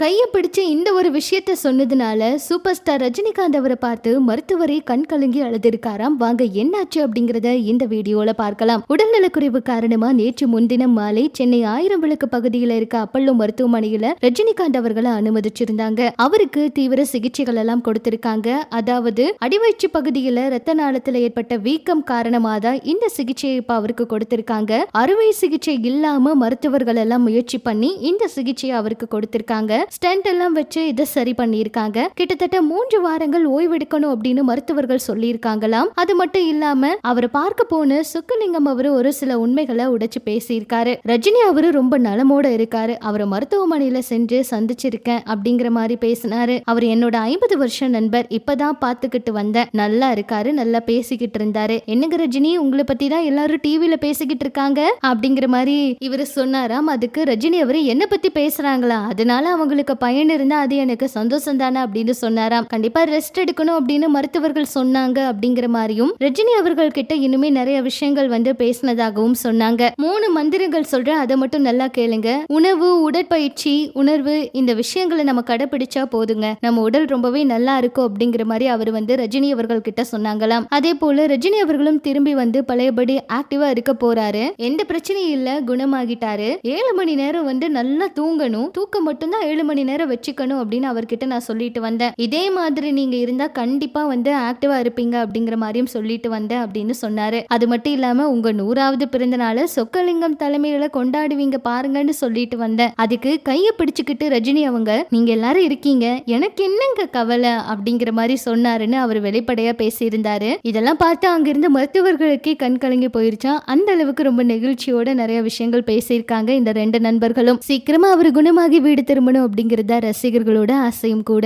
கையை பிடிச்சு இந்த ஒரு விஷயத்த சொன்னதுனால சூப்பர் ஸ்டார் ரஜினிகாந்த் அவரை பார்த்து மருத்துவரை கண் கலங்கி அழுதிருக்காராம். வாங்க என்னாச்சு அப்படிங்கறத இந்த வீடியோல பார்க்கலாம். உடல்நலக்குறைவு காரணமா நேற்று முன்தினம் மாலை சென்னை ஆயிரம் விளக்கு பகுதியில் இருக்க அப்பல்லோ மருத்துவமனையில ரஜினிகாந்த் அவர்களை அனுமதிச்சிருந்தாங்க. அவருக்கு தீவிர சிகிச்சைகள் எல்லாம் கொடுத்திருக்காங்க. அதாவது அடிவயிற்று பகுதியில ரத்த நாளத்துல ஏற்பட்ட வீக்கம் காரணமா தான் இந்த சிகிச்சையை இப்ப அவருக்கு கொடுத்திருக்காங்க. அறுவை சிகிச்சை இல்லாம மருத்துவர்கள் எல்லாம் முயற்சி பண்ணி இந்த சிகிச்சையை அவருக்கு கொடுத்திருக்காங்க. ஸ்டென்ட் எல்லாம் வச்சு இதை சரி பண்ணியிருக்காங்க. கிட்டத்தட்ட மூன்று வாரங்கள் ஓய்வெடுக்கணும் அப்படின்னு மருத்துவர்கள் சொல்லியிருக்காங்களாம். அது மட்டும் இல்லாம அவரை பார்க்க போன சுக்கலிங்கம் அவரு ஒரு சில உண்மைகளை உடைச்சு பேசியிருக்காரு. ரஜினி அவரு ரொம்ப நலமோட இருக்காரு. அவரை மருத்துவமனையில சென்று சந்திச்சிருக்கேன் அப்படிங்கிற மாதிரி பேசினாரு. அவர் என்னோட ஐம்பது வருஷம் நண்பர். இப்பதான் பார்த்துக்கிட்டு வந்தேன். நல்லா இருக்காரு நல்லா பேசிக்கிட்டு இருந்தாரு. என்னங்க ரஜினி உங்களை பத்தி தான் எல்லாரும் டிவில பேசிக்கிட்டு இருக்காங்க? அப்படிங்கிற மாதிரி இவரு சொன்னாராம். அதுக்கு ரஜினி அவர் என்ன பத்தி பேசுறாங்களா? அதனால உங்களுக்கு பயன் இருந்தா அது எனக்கு சந்தோஷம் தானே அப்படின்னு சொன்னாராம். கண்டிப்பா ரெஸ்ட் எடுக்கணும் அப்படின்னு மருத்துவர்கள் சொன்னாங்க அப்படிங்கிற மாதிரியும் ரஜினி அவர்கள் கிட்ட இனிமே நிறைய விஷயங்கள் வந்து பேசினதாகவும் சொன்னாங்க. மூணு மந்திரங்கள் சொல்றேன் அதை மட்டும் நல்லா கேளுங்க. உணவு உடற்பயிற்சி உணர்வு இந்த விஷயங்களை நம்ம கடைபிடிச்சா போதுங்க. நம்ம உடல் ரொம்பவே நல்லா இருக்கும் அப்படிங்கிற மாதிரி அவர் வந்து ரஜினி அவர்கள் கிட்ட சொன்னாங்களாம். அதே போல ரஜினி அவர்களும் திரும்பி வந்து பழையபடி ஆக்டிவா இருக்க போறாரு. எந்த பிரச்சனையும் இல்ல குணமாகிட்டாரு. ஏழு மணி நேரம் வந்து நல்லா தூங்கணும். தூக்கம் மட்டும்தான் ஏழு மணி நேரம் வச்சுக்கணும் அப்படின்னு அவர்கிட்ட நான் சொல்லிட்டு வந்தேன். இதே மாதிரி நீங்க இருந்தா கண்டிப்பா வந்து ஆக்டிவா இருப்பீங்க அப்படிங்கிற மாதிரியும் சொல்லிட்டு வந்தேன் அப்படின்னு சொன்னாரு. அது மட்டும் இல்லாம உங்க நூறாவது பிறந்தநாளை சொக்கலிங்கம் தலைமையில கொண்டாடுவீங்க பாருங்கன்னு சொல்லிட்டு வந்தேன். அதுக்கு கையை பிடிச்சுக்கிட்டு ரஜினி அவங்க நீங்க எல்லாரும் இருக்கீங்க எனக்கு என்னங்க கவலை? அப்படிங்கிற மாதிரி சொன்னாருன்னு அவர் வெளிப்படையா பேசியிருந்தாரு. இதெல்லாம் பார்த்து அங்கிருந்த மருத்துவர்களுக்கே கண் கலங்கி போயிருச்சா? அந்த அளவுக்கு ரொம்ப நெகிழ்ச்சியோட நிறைய விஷயங்கள் பேசியிருக்காங்க இந்த ரெண்டு நண்பர்களும். சீக்கிரமா அவர் குணமாகி வீடு திரும்பணும் அப்படிங்கறத ரசிகர்களோட ஆசையும் கூட.